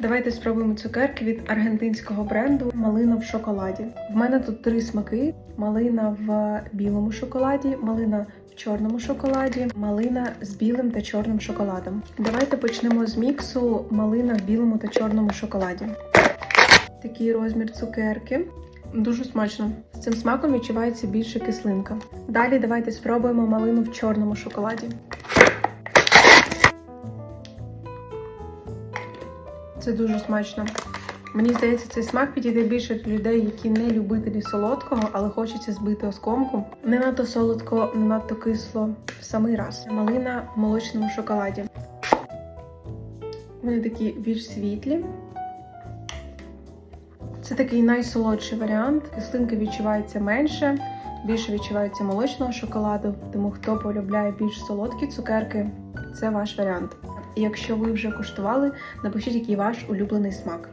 Давайте спробуємо цукерки від аргентинського бренду Малина в шоколаді. В мене тут три смаки: малина в білому шоколаді, малина в чорному шоколаді, малина з білим та чорним шоколадом. Давайте почнемо з міксу малина в білому та чорному шоколаді. Такий розмір цукерки. Дуже смачно. З цим смаком відчувається більше кислинка. Далі давайте спробуємо малину в чорному шоколаді. Це дуже смачно. Мені здається, цей смак підійде більше для людей, які не любителі солодкого, але хочеться збити оскомку. Не надто солодко, не надто кисло. В самий раз. Малина в молочному шоколаді. Вони такі більш світлі. Це такий найсолодший варіант. Кислинка відчувається менше, більше відчувається молочного шоколаду. Тому хто полюбляє більш солодкі цукерки, це ваш варіант. Якщо ви вже куштували, напишіть, який ваш улюблений смак.